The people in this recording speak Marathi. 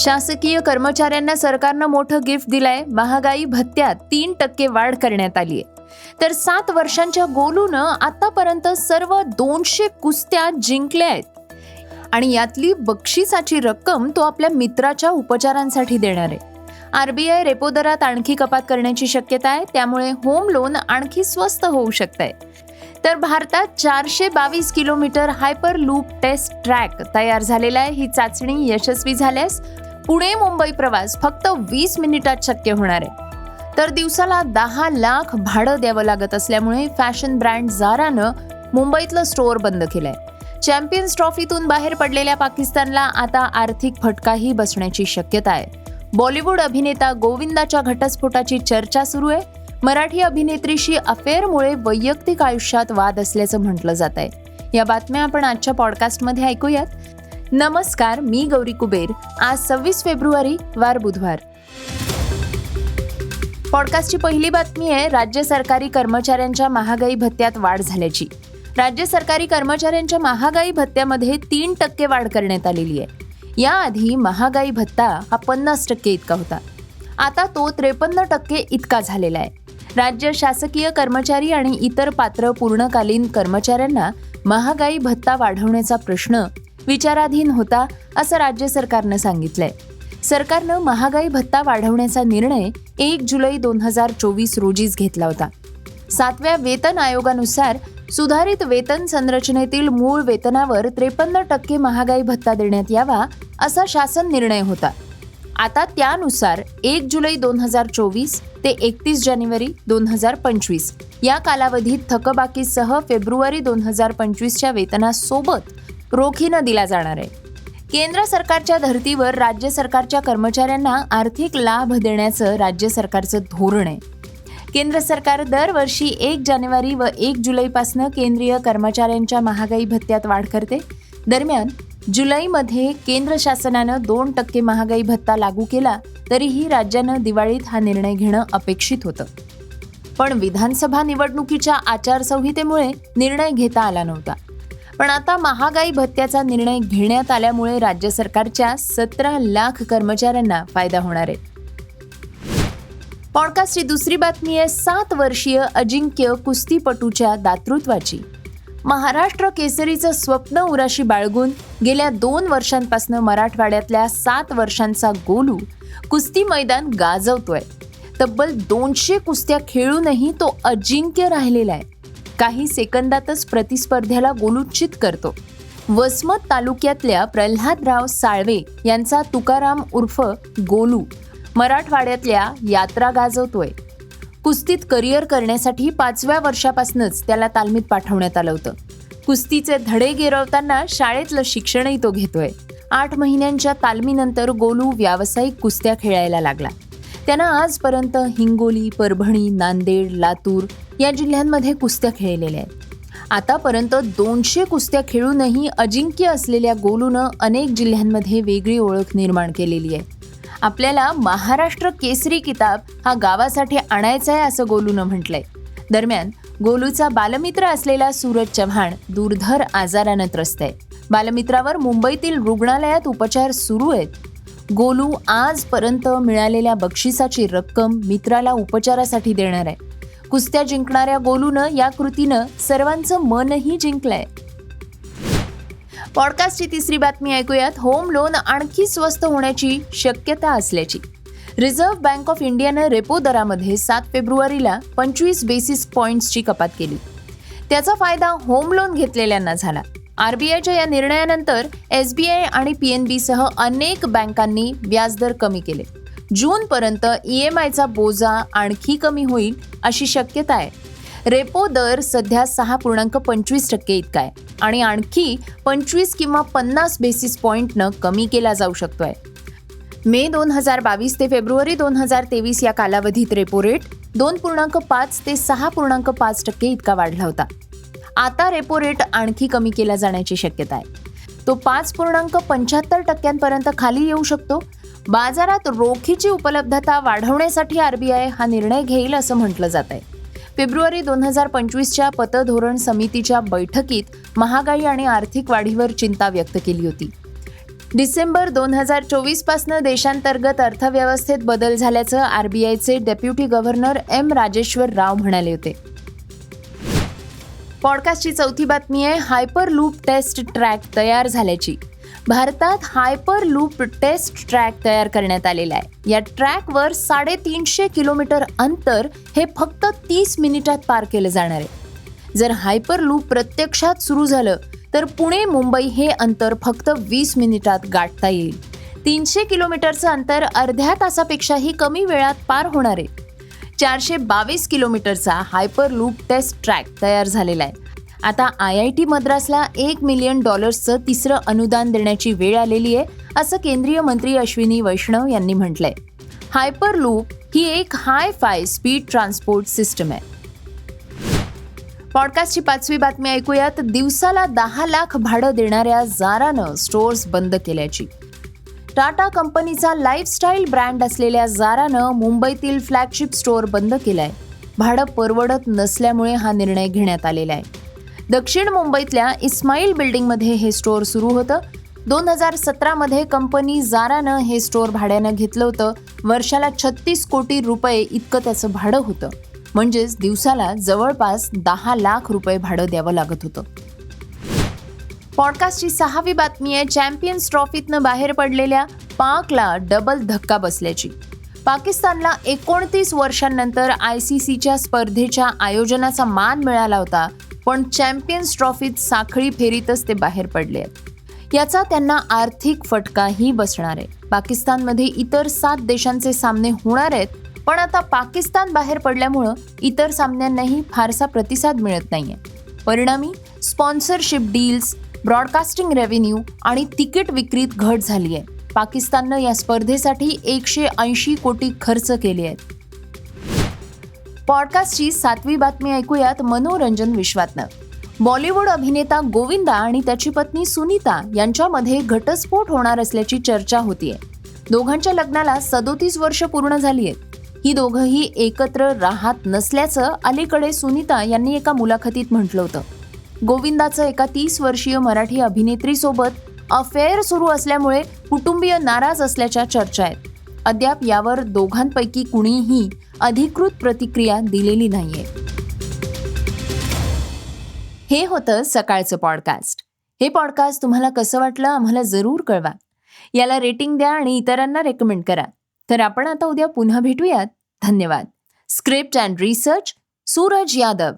शासकीय कर्मचाऱ्यांना सरकारनं मोठं गिफ्ट दिलंय. महागाई भत्त्यात तीन टक्के वाढ करण्यात आली आहे. तर सात वर्षांच्या गोलूनं आतापर्यंत सर्व दोनशे कुस्त्या जिंकल्या आहेत. आणि यातली बक्षिसाची रक्कम तो आपल्या मित्राच्या उपचारांसाठी देणार आहे. आरबीआय रेपो दरात आणखी कपात करण्याची शक्यता आहे. त्यामुळे होम लोन आणखी स्वस्त होऊ शकत आहे तर भारतात चारशे बावीस kilometre hyperloop test track तयार झालेला आहे. ही चाचणी यशस्वी झाल्यास पुणे मुंबई प्रवास फक्त वीस मिनिटात शक्य होणार आहे. तर दिवसाला दहा लाख भाडं द्यावं लागत असल्यामुळे फॅशन ब्रँड झारानं मुंबईतलं स्टोअर बंद केलंय. चॅम्पियन्स ट्रॉफीतून बाहेर पडलेल्या पाकिस्तानला आता आर्थिक फटकाही बसण्याची शक्यता आहे. बॉलिवूड अभिनेता गोविंदाच्या घटस्फोटाची चर्चा सुरू आहे. मराठी अभिनेत्रीशी अफेअरमुळे वैयक्तिक आयुष्यात वाद असल्याचं म्हटलं जात आहे या बातम्या आपण आजच्या पॉडकास्टमध्ये ऐकूयात. नमस्कार मी गौरी कुबेर. आज सव्वीस फेब्रुवारी वार बुधवार. पॉडकास्टची पहिली बातमी आहे राज्य सरकारी कर्मचाऱ्यांच्या महागाई भत्त्यात वाढ झाल्याची. राज्य सरकारी कर्मचाऱ्यांच्या महागाई भत्त्यामध्ये तीन टक्के वाढ करण्यात आलेली आहे. याआधी महागाई भत्ता हा पन्नास टक्के इतका होता. आता तो त्रेपन्न टक्के इतका झालेला आहे. राज्य शासकीय कर्मचारी आणि इतर पात्र पूर्णकालीन कर्मचाऱ्यांना महागाई भत्ता वाढवण्याचा प्रश्न विचाराधीन होता असं राज्य सरकारनं सांगितलंय. सरकारनं महागाई भत्ता वाढवण्याचा निर्णय एक जुलै दोन हजार चोवीस रोजीच घेतला होता. सातव्या वेतन आयोगानुसार सुधारित वेतन संरचनेतील मूळ वेतनावर त्रेपन्न टक्के महागाई भत्ता देण्यात यावा असा शासन निर्णय होता. आता त्यानुसार एक जुलै दोन हजार चोवीस ते एकतीस जानेवारी दोन हजार पंचवीस या कालावधीत थकबाकीसह फेब्रुवारी दोन हजार पंचवीसच्या वेतनासोबत रोखीनं दिला जाणार आहे. केंद्र सरकारच्या धर्तीवर राज्य सरकारच्या कर्मचाऱ्यांना आर्थिक लाभ देण्याचं राज्य सरकारचं धोरण आहे. केंद्र सरकार दरवर्षी एक जानेवारी व एक जुलैपासनं केंद्रीय कर्मचाऱ्यांच्या महागाई भत्त्यात वाढ करते. दरम्यान जुलैमध्ये केंद्र शासनानं दोन टक्के महागाई भत्ता लागू केला तरीही राज्यानं दिवाळीत हा निर्णय घेणं अपेक्षित होतं. पण विधानसभा निवडणुकीच्या आचारसंहितेमुळे निर्णय घेता आला नव्हता. पण आता महागाई भत्त्याचा निर्णय घेण्यात आल्यामुळे राज्य सरकारच्या सतरा लाख कर्मचाऱ्यांना फायदा होणार आहे. पॉडकास्टची दुसरी बातमी आहे सात वर्षीय अजिंक्य कुस्तीपटूच्या दातृत्वाची. महाराष्ट्र केसरीचं स्वप्न उराशी बाळगून गेल्या दोन वर्षांपासून मराठवाड्यातल्या सात वर्षांचा गोलू कुस्ती मैदान गाजवतोय. तब्बल दोनशे कुस्त्या खेळूनही तो अजिंक्य राहिलेला आहे. काही सेकंदातच प्रतिस्पर्ध्याला गोलुच्छित करतो. वसमत तालुक्यातल्या प्रल्हादराव साळवे यांचा तुकाराम उर्फ गोलू मराठवाड्यातल्या यात्रा गाजवतोय. कुस्तीत करिअर करण्यासाठी पाचव्या वर्षापासूनच त्याला तालमीत पाठवण्यात आलं होतं. कुस्तीचे धडे गिरवताना शाळेतलं शिक्षणही तो घेतोय. आठ महिन्यांच्या तालमीनंतर गोलू व्यावसायिक कुस्त्या खेळायला लागला. त्यानं आजपर्यंत हिंगोली परभणी नांदेड लातूर या जिल्ह्यांमध्ये कुस्त्या खेळलेल्या आहेत. आतापर्यंत दोनशे कुस्त्या खेळूनही अजिंक्य असलेल्या गोलूनं अनेक जिल्ह्यांमध्ये वेगळी ओळख निर्माण केलेली आहे. आपल्याला महाराष्ट्र केसरी किताब हा गावासाठी आणायचा आहे असं गोलूनं म्हटलंय. दरम्यान गोलूचा बालमित्र असलेला सूरज चव्हाण दुर्धर आजारानं त्रस्त आहे. बालमित्रावर मुंबईतील रुग्णालयात उपचार सुरू आहेत. गोलू आजपर्यंत मिळालेल्या बक्षिसाची रक्कम मित्राला उपचारासाठी देणार आहे. कुस्त्या जिंकणाऱ्या गोलूनं या कृतीनं सर्वांचं मनही जिंकलंय. पॉडकास्टची तिसरी बातमी ऐकूयात. होम लोन आणखी स्वस्त होण्याची शक्यता असल्याची. रिझर्व्ह बँक ऑफ इंडियानं रेपो दरामध्ये सात फेब्रुवारीला पंचवीस बेसिस पॉईंट्सची कपात केली. त्याचा फायदा होम लोन घेतलेल्यांना झाला. आरबीआयच्या या निर्णयानंतर एस बी आय आणि पी एन बीसह अनेक बँकांनी व्याजदर कमी केले. जूनपर्यंत ई एम आयचा बोजा आणखी कमी होईल अशी शक्यता आहे. रेपो दर सध्या सहा पूर्णांक पंचवीस टक्के इतका आहे आणि आणखी पंचवीस किंवा पन्नास बेसिस पॉईंटनं कमी केला जाऊ शकतोय. मे दोन हजार बावीस ते फेब्रुवारी दोन हजार तेवीस या कालावधीत रेपो रेट दोन पूर्णांक पाच ते सहा पूर्णांक पाच टक्के इतका वाढला होता. आता रेपो रेट आणखी कमी केला जाण्याची शक्यता आहे. तो पाच पूर्णांक पंच्याहत्तर टक्क्यांपर्यंत खाली येऊ शकतो बाजारात रोखीची उपलब्धता वाढवण्यासाठी आरबीआय हा निर्णय घेईल असं म्हटलं जात आहे फेब्रुवारी दोन हजार पंचवीसच्या पतधोरण समितीच्या बैठकीत महागाई आणि आर्थिक वाढीवर चिंता व्यक्त केली होती. डिसेंबर दोन हजार चोवीसपासनं देशांतर्गत अर्थव्यवस्थेत बदल झाल्याचं आरबीआयचे deputy governor M Rajeshwar Rao म्हणाले होते. पॉडकास्टची चौथी बातमी आहे हायपर लूप टेस्ट ट्रॅक तयार झाल्याची. भारतात हायपर लूप टेस्ट ट्रॅक तयार करण्यात आलेला आहे. या ट्रॅकवर साडेतीनशे किलोमीटर अंतर हे फक्त तीस मिनिटात पार केलं जाणार आहे. जर हायपर लूप प्रत्यक्षात सुरू झालं तर पुणे मुंबई हे अंतर फक्त वीस मिनिटात गाठता येईल. तीनशे किलोमीटरचं अंतर अर्ध्या तासापेक्षाही कमी वेळात पार होणार आहे. चारशे बावीस किलोमीटरचा हायपर लूप टेस्ट ट्रॅक तयार झालेला आहे. आता आय आय टी मद्रासला एक मिलियन डॉलर्सचं तिसरं अनुदान देण्याची वेळ आलेली आहे असं केंद्रीय मंत्री अश्विनी वैष्णव यांनी म्हटलंय. हायपर लूप ही एक high fi speed transport system आहे. पॉडकास्टची पाचवी बातमी ऐकूयात. दिवसाला दहा लाख भाडं देणाऱ्या जारानं स्टोअर्स बंद केल्याची. टाटा कंपनीचा लाईफस्टाईल ब्रँड असलेल्या जारानं मुंबईतील फ्लॅगशिप स्टोअर बंद केलाय. भाडं परवडत नसल्यामुळे हा निर्णय घेण्यात आलेला आहे. दक्षिण मुंबईतल्या इस्माईल बिल्डिंगमध्ये हे स्टोअर सुरू होतं. दोन हजार सतरामध्ये कंपनी जारानं हे स्टोअर भाड्यानं घेतलं होतं. वर्षाला छत्तीस कोटी रुपये इतकं त्याचं भाडं होतं. म्हणजेच दिवसाला जवळपास दहा लाख रुपये भाडं द्यावं लागत होतं. पॉडकास्टची सहावी बातमी आहे चॅम्पियन्स ट्रॉफीतनं बाहेर पडलेल्या पाकला डबल धक्का बसल्याची. पाकिस्तानला एकोणतीस वर्षांनंतर आय सी सीच्या स्पर्धेच्या आयोजनाचा मान मिळाला होता. पण चॅम्पियन्स ट्रॉफीत साखळी फेरीतच ते बाहेर पडले. आहेत याचा त्यांना आर्थिक फटकाही बसणार आहे. पाकिस्तानमध्ये इतर सात देशांचे सामने होणार आहेत पण आता पाकिस्तान बाहेर पडल्यामुळं इतर सामन्यांनाही फारसा प्रतिसाद मिळत नाहीये. परिणामी स्पॉन्सरशिप डील्स ब्रॉडकास्टिंग रेव्हेन्यू आणि तिकीट विक्रीत घट झाली आहे पाकिस्ताननं या स्पर्धेसाठी एकशे ऐंशी कोटी खर्च केले आहेत. पॉडकास्टची सातवी बातमी ऐकूयात मनोरंजन विश्वातनं. बॉलिवूड अभिनेता गोविंदा आणि त्याची पत्नी सुनीता यांच्यामध्ये घटस्फोट होणार असल्याची चर्चा होतीये. दोघांच्या लग्नाला सदोतीस वर्ष पूर्ण झाली आहेत ही दोघंही एकत्र राहत नसल्याचं अलीकडे सुनीता यांनी एका मुलाखतीत म्हटलं होतं. गोविंदाचं एका तीस वर्षीय मराठी अभिनेत्रीसोबत अफेअर सुरू असल्यामुळे कुटुंबीय नाराज असल्याच्या चर्चा आहेत. अद्याप यावर दोघांपैकी कुणीही अधिकृत प्रतिक्रिया दिलेली नाहीये. हे होतं सकाळचं पॉडकास्ट हे पॉडकास्ट तुम्हाला कसं वाटलं आम्हाला जरूर कळवा. याला रेटिंग द्या आणि इतरांना रेकमेंड करा. तर आपण आता उद्या पुन्हा भेटूयात. धन्यवाद. Script and research Suraj Yadav.